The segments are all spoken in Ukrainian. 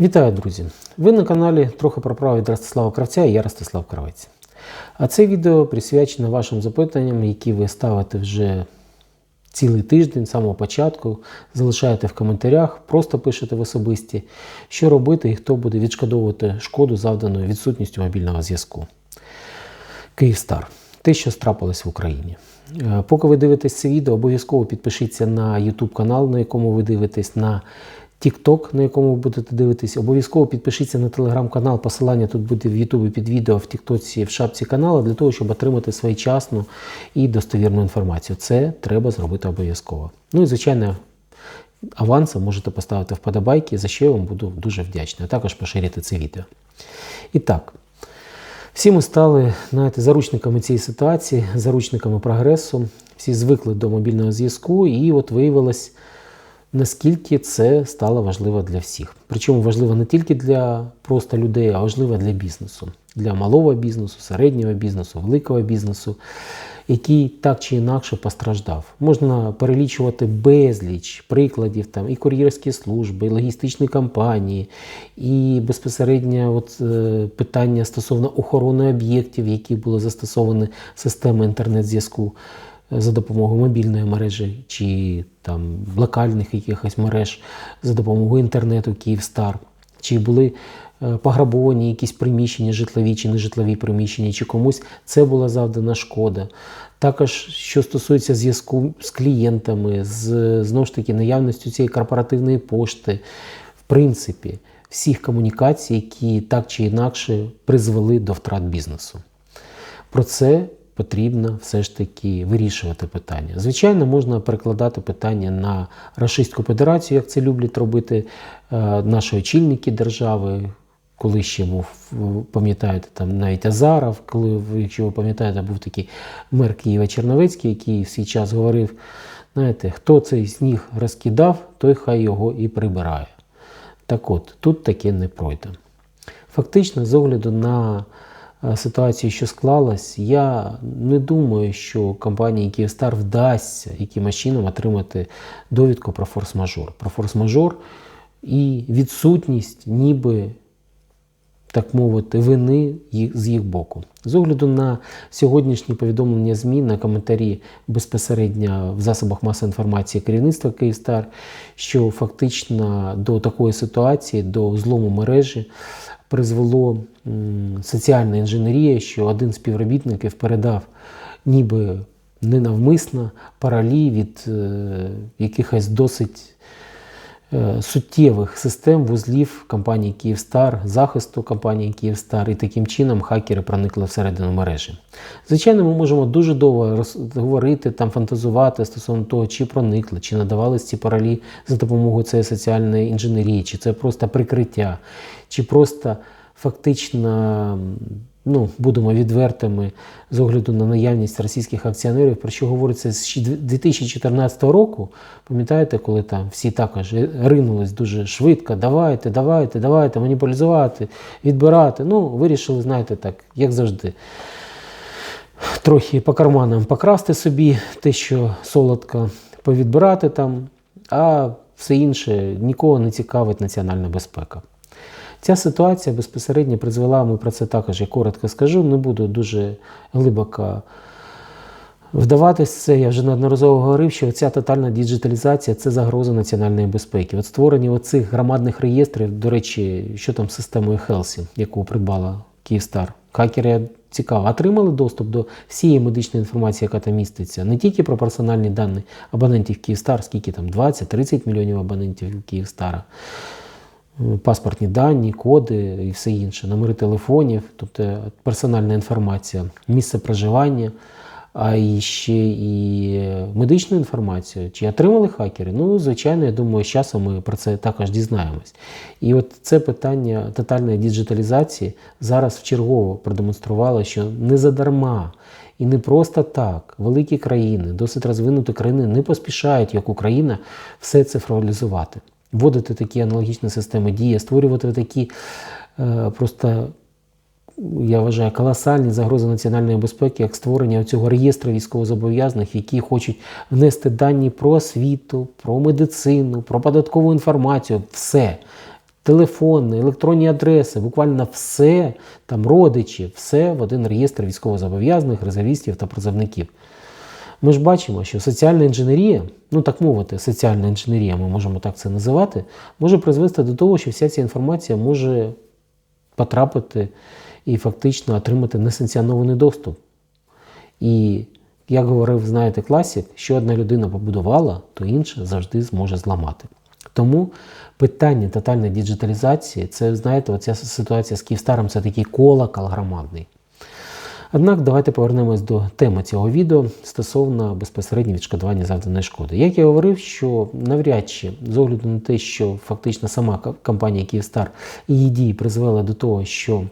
Вітаю, друзі! Ви на каналі трохи про право від Ростислава Кравця і я Ростислав Кравець. А це відео присвячено вашим запитанням, які ви ставите вже цілий тиждень, з самого початку. Залишаєте в коментарях, просто пишете в особисті, що робити і хто буде відшкодовувати шкоду, завдану відсутністю мобільного зв'язку. Київстар. Те, що страпилось в Україні. Е, Поки ви дивитесь це відео, обов'язково підпишіться на YouTube канал, на якому ви дивитесь, на TikTok, на якому ви будете дивитись. Обов'язково підпишіться на телеграм-канал. Посилання тут буде в Ютубі під відео, в Тіктоці, в шапці каналу, для того, щоб отримати своєчасну і достовірну інформацію. Це треба зробити обов'язково. Ну і звичайно. Авансом можете поставити вподобайки, за що я вам буду дуже вдячний, а також поширити це відео. І так, всі ми стали знаєте, заручниками цієї ситуації, заручниками прогресу. Всі звикли до мобільного зв'язку, і от виявилось, наскільки це стало важливо для всіх. Причому важливо не тільки для просто людей, а важливо для бізнесу, для малого бізнесу, середнього бізнесу, великого бізнесу, який так чи інакше постраждав. Можна перелічувати безліч прикладів там і кур'єрські служби, і логістичні компанії, і безпосередньо от, е, питання стосовно охорони об'єктів, які були застосовані системи інтернет-зв'язку за допомогою мобільної мережі чи там локальних якихось мереж за допомогою інтернету Київстар, чи були е, пограбовані якісь приміщення, житлові чи нежитлові приміщення, чи комусь це була завдана шкода. Також, що стосується зв'язку з клієнтами, з знову ж таки наявністю цієї корпоративної пошти, в принципі, всіх комунікацій, які так чи інакше призвели до втрат бізнесу. Про це потрібно все ж таки вирішувати питання. Звичайно, можна перекладати питання на Рашистську Федерацію, як це люблять робити е, наші очільники держави. Коли ще був, пам'ятаєте, там навіть Азаров, коли, якщо ви пам'ятаєте, був такий мер Києва Черновецький, який в свій час говорив: знаєте, хто цей сніг розкидав, той хай його і прибирає. Так от, тут таке не пройде. Фактично, з огляду на е, ситуацію, що склалась, я не думаю, що компанії Київстар вдасться якимось чином отримати довідку про форс-мажор. Про форс-мажор і відсутність, ніби. Так мовити, вини з їх боку. З огляду на сьогоднішні повідомлення ЗМІ на коментарі безпосередньо в засобах масової інформації керівництва Київстар, що фактично до такої ситуації, до злому мережі призвело соціальна інженерія, що один з співробітників передав ніби ненавмисно паралі від е, якихось досить суттєвих систем вузлів компанії Київстар, захисту компанії Київстар, і таким чином хакери проникли всередину мережі. Звичайно, ми можемо дуже довго говорити, там фантазувати стосовно того, чи проникли, чи надавались ці паралі за допомогою цієї соціальної інженерії, чи це просто прикриття, чи просто фактично. Ну, будемо відвертими з огляду на наявність російських акціонерів, про що говориться з 2014 року. Пам'ятаєте, коли там всі також ринулись дуже швидко, давайте, давайте, давайте, маніпулізувати, відбирати. Ну, вирішили, знаєте, так, як завжди, трохи по карманам покрасти собі те, що солодко повідбирати там, а все інше нікого не цікавить національна безпека. Ця ситуація безпосередньо призвела, ми про це також я коротко скажу, не буду дуже глибоко вдаватись в це. Я вже неодноразово говорив, що ця тотальна діджиталізація це загроза національної безпеки. От створення оцих громадних реєстрів, до речі, що там з системою Хелсі, яку придбала Київстар. Хакери цікаво, отримали доступ до всієї медичної інформації, яка там міститься, не тільки про персональні дані абонентів Київстар, скільки там 20-30 мільйонів абонентів Київстара паспортні дані, коди і все інше, номери телефонів, тобто персональна інформація, місце проживання, а ще і медичну інформацію. Чи отримали хакери? Ну, звичайно, я думаю, з часом ми про це також дізнаємось. І от це питання тотальної діджиталізації зараз вчергово продемонструвало, що не задарма. І не просто так. Великі країни, досить розвинуті країни не поспішають, як Україна, все цифровізувати вводити такі аналогічні системи дії, створювати такі е, просто, я вважаю, колосальні загрози національної безпеки, як створення цього реєстру військовозобов'язаних, які хочуть внести дані про освіту, про медицину, про податкову інформацію, все. телефони, електронні адреси, буквально все, там родичі, все в один реєстр військовозобов'язаних, резервістів та призовників. Ми ж бачимо, що соціальна інженерія, ну так мовити, соціальна інженерія, ми можемо так це називати, може призвести до того, що вся ця інформація може потрапити і фактично отримати несанкціонований доступ. І як говорив, знаєте, класик, що одна людина побудувала, то інша завжди зможе зламати. Тому питання тотальної діджиталізації, це, знаєте, оця ситуація з Київстаром це такий колокол громадний. Однак давайте повернемось до теми цього відео стосовно безпосередньо відшкодування завданої шкоди. Як я говорив, що навряд чи з огляду на те, що фактично сама компанія Київстар і її дії призвели до того, що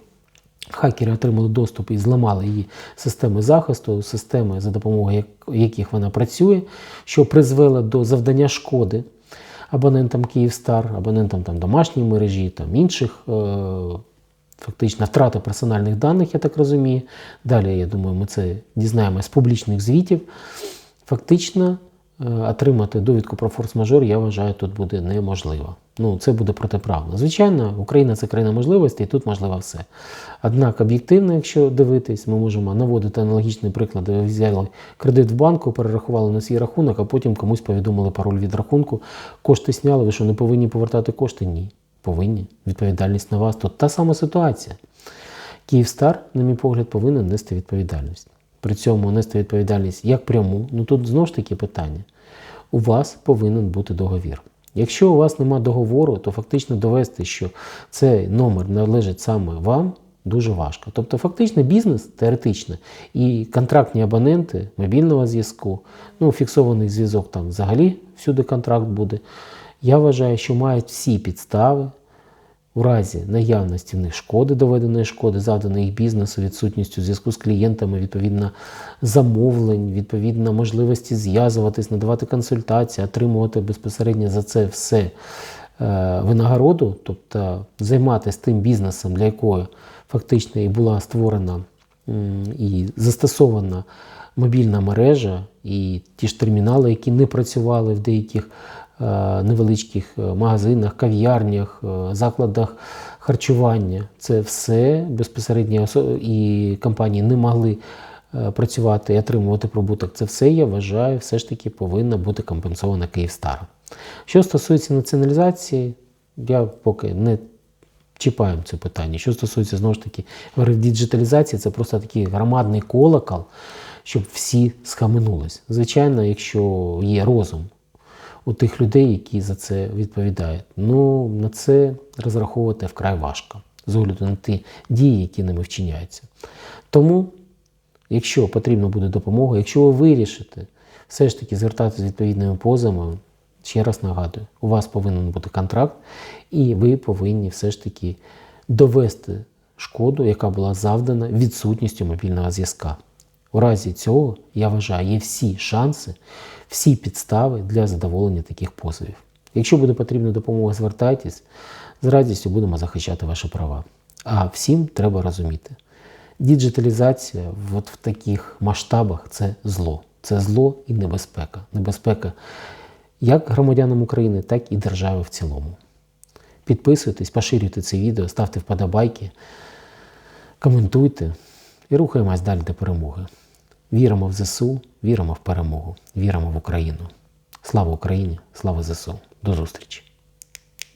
Хакери отримали доступ і зламали її системи захисту, системи, за допомогою яких вона працює, що призвело до завдання шкоди абонентам Київстар, абонентам там, домашньої мережі, там, інших, е, фактично втрати персональних даних, я так розумію. Далі, я думаю, ми це дізнаємося з публічних звітів. Фактично е, отримати довідку про форс-мажор, я вважаю, тут буде неможливо. Ну, це буде протиправно. Звичайно, Україна це країна можливостей, і тут можливо все. Однак, об'єктивно, якщо дивитись, ми можемо наводити аналогічні приклади. Ви взяли кредит в банку, перерахували на свій рахунок, а потім комусь повідомили пароль від рахунку. Кошти сняли, ви що не повинні повертати кошти? Ні. Повинні. Відповідальність на вас. Тут та сама ситуація. Київстар, на мій погляд, повинен нести відповідальність. При цьому нести відповідальність як пряму, ну тут знову ж таки питання. У вас повинен бути договір. Якщо у вас немає договору, то фактично довести, що цей номер належить саме вам, дуже важко. Тобто, фактично, бізнес теоретично і контрактні абоненти мобільного зв'язку, ну, фіксований зв'язок там взагалі всюди контракт буде. Я вважаю, що мають всі підстави у разі наявності в них шкоди, доведеної шкоди, завданої їх бізнесу, відсутністю зв'язку з клієнтами, відповідно замовлень, відповідно можливості зв'язуватись, надавати консультації, отримувати безпосередньо за це все е, винагороду, тобто займатися тим бізнесом, для якого фактично і була створена і застосована мобільна мережа, і ті ж термінали, які не працювали в деяких невеличких е, магазинах, кав'ярнях, е, закладах харчування. Це все безпосередньо і компанії не могли працювати і отримувати прибуток. Це все, я вважаю, все ж таки повинно бути компенсовано Київстаром. Що стосується націоналізації, я поки не чіпаю це питання. Що стосується знову ж таки діджиталізації, це просто такий громадний колокол, щоб всі схаменулись. Звичайно, якщо є розум у тих людей, які за це відповідають. Ну на це розраховувати вкрай важко з огляду на ті дії, які ними вчиняються. Тому, якщо потрібна буде допомога, якщо ви вирішите все ж таки звертатися з відповідними позовами, ще раз нагадую, у вас повинен бути контракт, і ви повинні все ж таки довести шкоду, яка була завдана відсутністю мобільного зв'язка. У разі цього, я вважаю, є всі шанси, всі підстави для задоволення таких позовів. Якщо буде потрібна допомога, звертайтесь, з радістю будемо захищати ваші права. А всім треба розуміти, діджиталізація от в таких масштабах це зло. Це зло і небезпека. Небезпека як громадянам України, так і держави в цілому. Підписуйтесь, поширюйте це відео, ставте вподобайки, коментуйте і рухаємось далі до перемоги. Віримо в ЗСУ, віримо в перемогу, віримо в Україну. Слава Україні! Слава ЗСУ! До зустрічі!